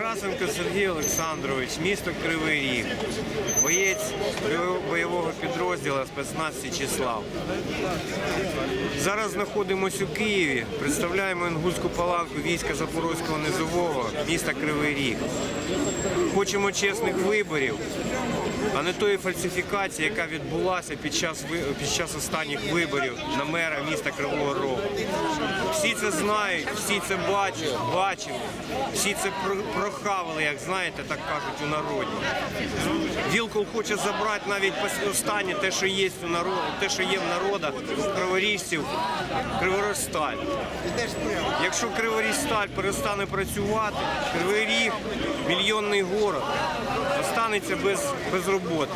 Тарасенко Сергій Олександрович, місто Кривий Ріг, боєць бойового підрозділу спецназ Січеслав. Зараз знаходимося у Києві, представляємо Інгульську паланку війська Запорозького низового міста Кривий Ріг. Хочемо чесних виборів, а не тої фальсифікації, яка відбулася під час, під час останніх виборів на мера міста Кривого Рогу. Всі це знають, всі це бачать, бачили, всі це про- прохавали, як знаєте, так кажуть у народі. Вілкул хоче забрати навіть останнє те, що є у народу, те, що є в народах, у криворіжців, Криворожсталь. Якщо Криворіжсталь перестане працювати, Кривий Ріг, мільйонний город, останеться без, без роботи.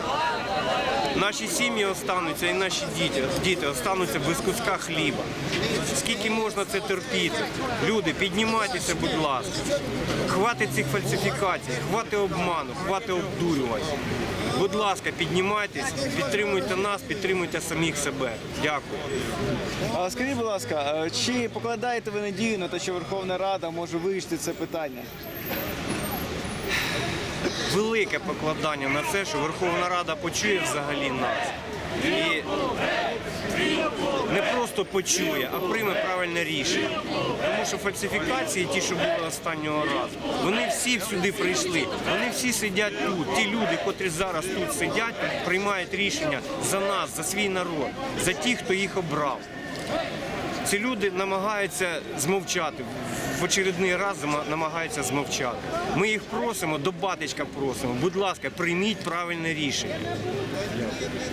Наші сім'ї остануться і наші діти, діти остануться без куска хліба. Скільки можна це терпіти? Люди, піднімайтеся, будь ласка. Хватить цих фальсифікацій, хватить обману, хватить обдурювань. Будь ласка, піднімайтесь, підтримуйте нас, підтримуйте самих себе. Дякую. А скажіть, будь ласка, чи покладаєте ви надію на те, що Верховна Рада може вирішити це питання? Велике покладання на це, що Верховна Рада почує взагалі нас. І не просто почує, а прийме правильне рішення. Тому що фальсифікації, ті, що були останнього разу, вони всі сюди прийшли. Вони всі сидять тут. Ті люди, котрі зараз тут сидять, приймають рішення за нас, за свій народ, за тих, хто їх обрав. Ці люди намагаються змовчати. В очередний раз намагаються змовчати. Ми їх просимо, до батечка просимо. Будь ласка, прийміть правильне рішення.